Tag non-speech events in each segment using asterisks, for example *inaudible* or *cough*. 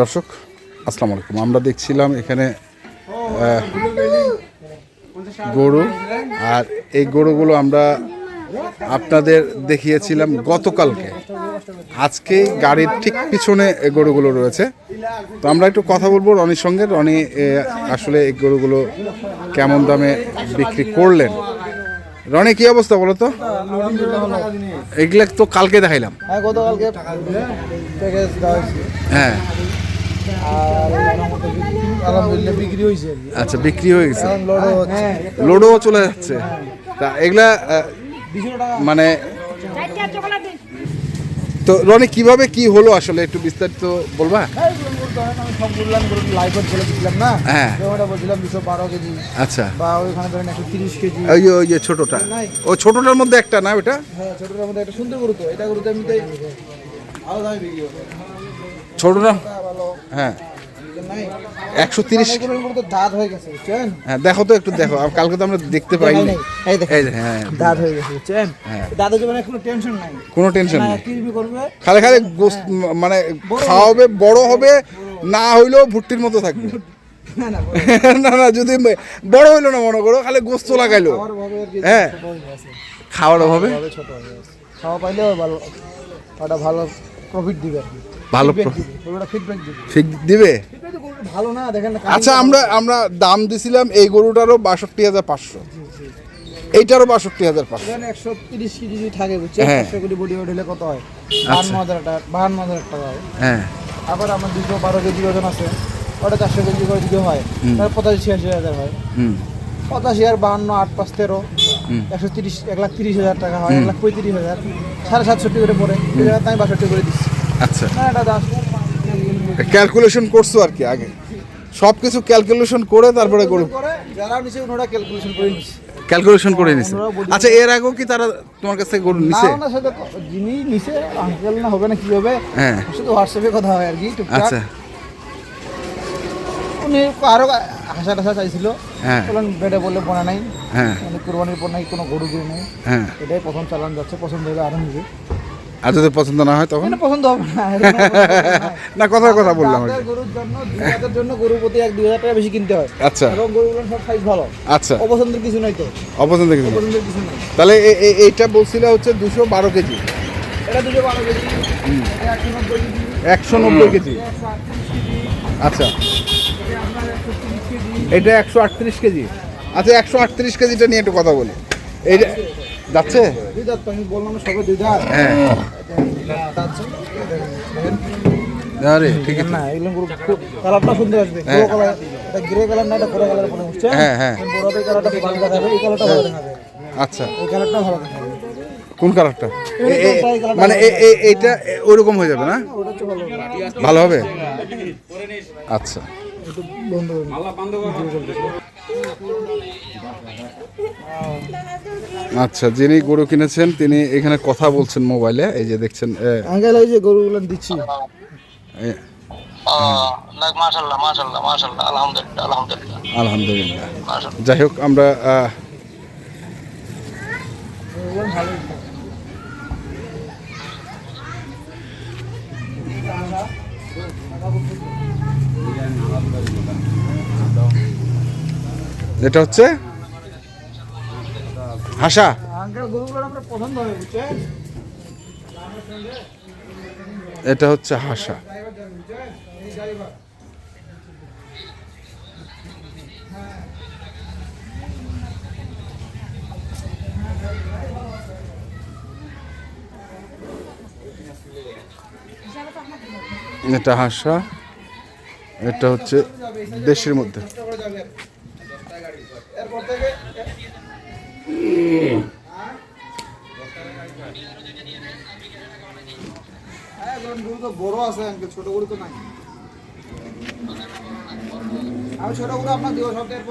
দর্শক আসসালামু আলাইকুম। আমরা দেখছিলাম এখানে গরু আর এই গরুগুলো আমরা আপনাদের দেখিয়েছিলাম গতকালকে। আজকে গাড়ির ঠিক পিছনে এই গরুগুলো রয়েছে। তো আমরা একটু কথা বলব রনির সঙ্গে। রনি আসলে এই গরুগুলো কেমন দামে বিক্রি করলেন? রনি কি অবস্থা বলো তো? এগুলো তো কালকে দেখাইলাম। হ্যাঁ। আচ্ছা বিক্রি হয়ে গেছে। লোডও চলে যাচ্ছে। তা এগুলা মানে তো রনি কীভাবে কি হলো আসলে? একটু বিস্তারিত বলবা? হ্যাঁ, না, সব বললাম হ্যাঁ। ওটা বলছিলাম দুশো বারো কেজি। আচ্ছা। বা ওইখানে ধরেন একশো তিরিশ কেজি। ওই যে ওই যে ছোটটা। ও ছোটটার মধ্যে একটা না ওটা হ্যাঁ ছোটোটার মধ্যে একটা সুন্দর এটা গরুতে আমি তাই বিক্রি ছোটটা? হ্যাঁ। একশো তিরিশ। দাঁত হয়ে গেছে বুঝছেন হ্যাঁ দেখো তো একটু দেখো। কালকে তো আমরা দেখতে পাইনি। এই দেখো। এই যে, হ্যাঁ দাঁত হয়ে গেছে বুঝছেন? হ্যাঁ। কোনো টেনশন নাই। কোনো টেনশন না করবে? খালি খালি গোস্ত মানে খাওয়াবে বড় হবে না হইলেও ভুট্টির মতো থাকবে। *laughs* না না যদি বড় হইল না মনে করো খালি গোস্ত লাগাইলো। হ্যাঁ। হয়ে খাওয়ার অভাবে? হয়ে খাওয়া পাইলেও ভালো ওটা ভালো প্রফিট দিবে আর কি। ভালো দিবে ঠিক ভালো না দেখেন আচ্ছা আমরা আমরা দাম দিছিলাম এই গরুটারও বাষট্টি হাজার পাঁচশো। এইটারও বাষট্টি হাজার পাঁচশো। একশো তিরিশ কেজি যদি থাকে বুঝছেন? হ্যাঁ। একশো কোটি বডি ওয়েট হলে কত হয়? বাহান্ন হাজার টাকা বাহান্ন হাজার টাকা হয়। হ্যাঁ। আবার আমার দুশো বারো কেজি ওজন আছে ওটা চারশো কেজি করে যদি হয় তাহলে পঁচাশি ছিয়াশি হাজার হয়। পঁচাশি আর বাহান্ন আট পাঁচ তেরো একশো তিরিশ এক লাখ তিরিশ হাজার টাকা হয় এক লাখ পঁয়ত্রিশ হাজার সাড়ে সাতষট্টি করে পড়ে। আমি বাষট্টি করে দিচ্ছি। আচ্ছা। না ক্যালকুলেশন করছ আর কি আগে। সব কিছু ক্যালকুলেশন করে তারপরে করে যারা ওনারা ক্যালকুলেশন করে ক্যালকুলেশন করে নিছে। আচ্ছা এর আগেও কি তারা তোমার কাছ থেকে গরু না নিছে? ওনার সাথে ক- যিনি নিচে আঙ্কেল না হবে না কি হবে হ্যাঁ। শুধু হোয়াটসঅ্যাপে কথা হয় আর কি আচ্ছা। উনি আরও হাসা টাসা চাইছিল। হ্যাঁ। বললেন বেডে বললে বোনা নাই। হ্যাঁ। মানে কোরবানির পর নাকি কোনো গরু গরু নেই। হ্যাঁ। এটাই প্রথম চালান যাচ্ছে পছন্দ হলে আরও নিবে আর যদি পছন্দ না হয় তখন? পছন্দ হবে না। *laughs* না কথার কথা বললাম। গরুর জন্য দুই জন্য গরু প্রতি এক দুই হাজার টাকা বেশি কিনতে হয়। আচ্ছা। এবং গরুগুলো সব সাইজ ভালো। আচ্ছা। অপছন্দের কিছু নাই তো। অপছন্দ কিছু। অপছন্দের কিছু নাই। তাহলে এইটা বলছিল হচ্ছে দুশো বারো কেজি। এটা দুশো বারো কেজি। একশো নব্বই কেজি। আচ্ছা। এটা একশো আটত্রিশ কেজি। আচ্ছা একশো আটত্রিশ কেজিটা নিয়ে একটু কথা বলি। এইটা যাচ্ছে। দুই দাঁত আমি বললাম সবে দুই দাঁত। হ্যাঁ। আরে ঠিক আছে। না এগুলো খুব কালারটা সুন্দর আসবে। গ্রে কালার এটা গ্রে কালার না এটা কোরা কালার মনে হচ্ছে। হ্যাঁ, হ্যাঁ। বড়দের কালারটা ভালো দেখাবে এই কালারটা ভালো দেখাবে আচ্ছা। এই কালারটা ভালো দেখাবে কোন কালারটা এই কালারটা, এই কালারটা মানে এইটা হয়ে যাবে না? ভালো। ভালো হবে? আচ্ছা। আচ্ছা যিনি গরু কিনেছেন তিনি এখানে কথা বলছেন মোবাইলে। এই যে দেখছেন আঙ্কেল এই যে গরুগুলো দিচ্ছি। আলহামদুলিল্লাহ আলহামদুলিল্লাহ। আলহামদুলিল্লাহ। মাশাল্লাহ যাই হোক আমরা এটা হচ্ছে হাসা। এটা হচ্ছে হাসা। এটা হাসা। এটা হচ্ছে দেশের মধ্যে। এরপর থেকে হ্যাঁ, গরু তো বড় আছে আঙ্কেল ছোট গরু তো নাই। আমি ছোট গরু আপনার দিব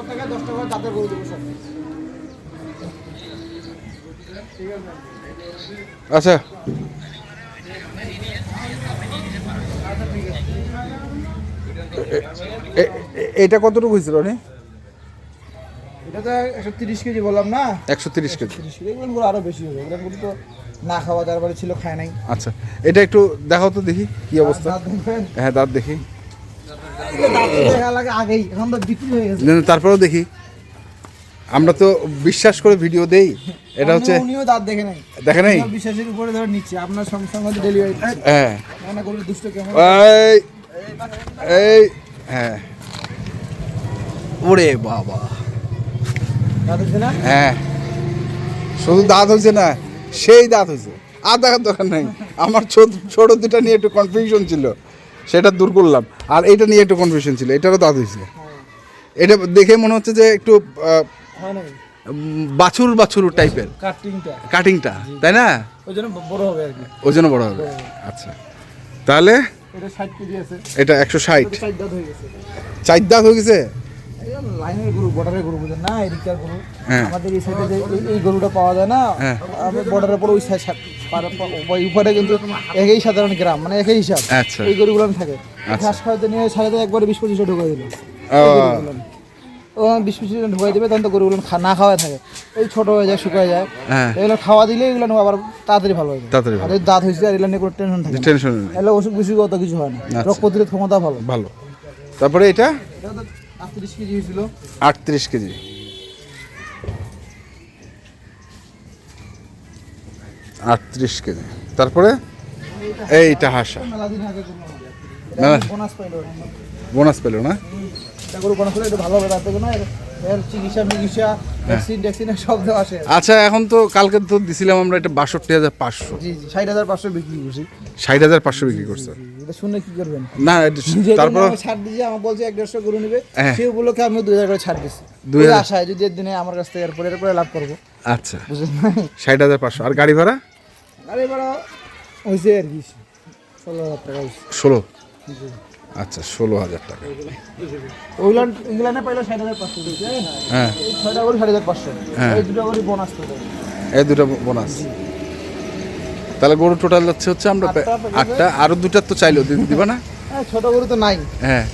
থেকে দশটা করে গরু দেবো আচ্ছা। এটা কতটুকু হয়েছিল রে এটা একশো তিরিশ কেজি বললাম না? একশো তিরিশ কেজি। তিরিশ কেজি। এগুলো গরু আরও বেশি হবে। এগুলো তো না খাওয়া যার বাড়ি ছিল খায় নাই। আচ্ছা এটা একটু দেখাও তো দেখি কি অবস্থা। হ্যাঁ দাঁত দেখি। দাঁত দেখা লাগে আগেই এখন তো বিক্রি হয়ে গেছে। তারপরেও দেখি। আমরা তো বিশ্বাস করে ভিডিও দেই। এটা হচ্ছে উনিও- দাঁত দেখে নাই। দেখে নাই? বিশ্বাসের উপরে ধরে নিচ্ছে। আপনার সঙ্গে সঙ্গে ডেলিভারি হ্যাঁ। মনে করলে দুষ্ট কেমন? এই এই হ্যাঁ। ওরে বাবা। হ্যাঁ। শুধু দাঁত হয়েছে না সেই দাঁত হয়েছে। আর দেখার দরকার নাই। আমার ছোট দুটা নিয়ে একটু কনফিউশন ছিল। সেটা দূর করলাম। আর এটা নিয়ে একটু কনফিউশন ছিল। এটারও দাঁত হয়েছে। এটা দেখে মনে হচ্ছে যে একটু হয় বাছুর বাছুর টাইপের কাটিংটা কাটিংটা তাই না? ওই জন্য বড় হবে আর কি। ওই জন্য বড় হবে। আচ্ছা। তাহলে? এটা ষাট কেজি আছে। এটা একশো ষাট। চার দাঁত হয়ে গেছে। চার দাঁত হয়ে গেছে? লাইনের গরু বর্ডারের গরু বুঝেন না এদিককার গরু। হ্যাঁ। আমাদের এই সাইডে যে এই- এই গরুটা পাওয়া যায় না হ্যাঁ। আমি বর্ডারের পর ওই সাইড উপরে কিন্তু একই সাধারণ গ্রাম মানে একই হিসাব। আচ্ছা। এই গরুগুলো থাকে। আচ্ছা। ঘাস খাওয়াতে নিয়ে সাড়ে একবারে বিশ পঁচিশটা ঢুকাই দিল। ও। বিশ পঁচিশ ঢুকাই দেবে তখন তো গরুগুলো খা- না খাওয়া থাকে। এই ছোট হয়ে যায় শুকায় যায়। হ্যাঁ। এগুলো খাওয়া দিলে এগুলো আবার তাড়াতাড়ি ভালো হয়ে যায়। তাড়াতাড়ি। দাঁত হয়েছে আর এগুলো নিয়ে কোনো টেনশন থাকে টেনশন এগুলো বিসুখ অত কিছু হয় না। আচ্ছা। রোগ প্রতিরোধ ক্ষমতা ভালো। ভালো। তারপরে এটা? এটা তো আটত্রিশ কেজি হয়েছিল। আটত্রিশ কেজি। আটত্রিশ কেজি। তারপরে? এইটা হাসা। বোনাস পেল না? বোনাস ভালো হবে তার থেকে না এর- চিকিৎসা মিকিৎসা ভ্যাকসিন ট্যাকসিন সব দেওয়া আসে আচ্ছা এখন তো কালকে তো দিছিলাম আমরা এটা বাষট্টি হাজার পাঁচশো। জি জি ষাট হাজার পাঁচশো বিক্রি করছি। ষাট হাজার পাঁচশো বিক্রি করছে। এটা শুনে কি করবেন? না তারপর ছাড় দিয়েছি আমার বলছে এক দেড়শো গরু নেবে। হ্যাঁ। সেই উপলক্ষে আমি দুই হাজার করে ছাড় দিচ্ছি দুই? আশায় যদি আমার কাছ থেকে এরপরে এরপরে লাভ করব। আচ্ছা। ষাট হাজার পাঁচশো। আর গাড়ি ভাড়া? গাড়ি ভাড়া হয়েছে আর কি ষোলো হাজার টাকা ষোলো? আচ্ছা ষোলো হাজার টাকা। ওইগুলান ইংল্যান্ডে পাইলো ষাট হাজার পাঁচশো হ্যাঁ? এই ছয়টা করে ষাট হাজার পাঁচশো। হ্যাঁ। এই দুটো করে বোনাস এই দুটো বোনাস তাহলে গরু টোটাল যাচ্ছে হচ্ছে আমরা আটটা আরও দুটা তো চাইলো দিবা না? হ্যাঁ ছোটো গরু তো নাই। হ্যাঁ।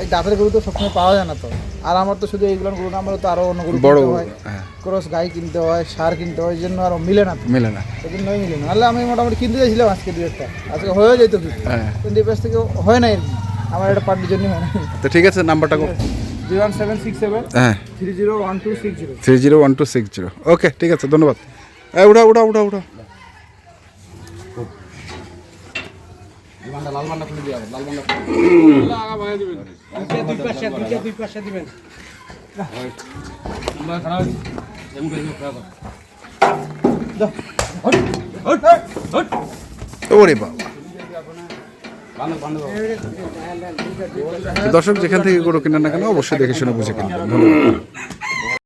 এই দাঁতের গরু তো সবসময় পাওয়া যায় না তো। আর আমার তো শুধু এইগুলো গরু না আমার তো আরও অন্য গরু বড় হয়। হ্যাঁ। ক্রস গাই কিনতে হয় সার কিনতে হয় জন্য আরও মিলে না মেলে না। এই জন্যই মিলে না। নাহলে আমি মোটামুটি কিনতে চাইছিলাম আজকে দু একটা। আজকে হয়ে যেত হ্যাঁ। কিন্তু এই থেকে হয় না আর কি। আমার এটা পার্টির জন্য হয় তো ঠিক আছে নাম্বারটা কো- zero one seven six seven হ্যাঁ। Three zero one two six zero. Three zero one two six zero. Okay ঠিক আছে ধন্যবাদ। এই উঠা উঠা উঠা উঠা ওরে বাবা। দর্শক যেখান থেকে গরু কিনেন না কেন অবশ্যই দেখে শুনে বুঝে কিনবেন ধন্যবাদ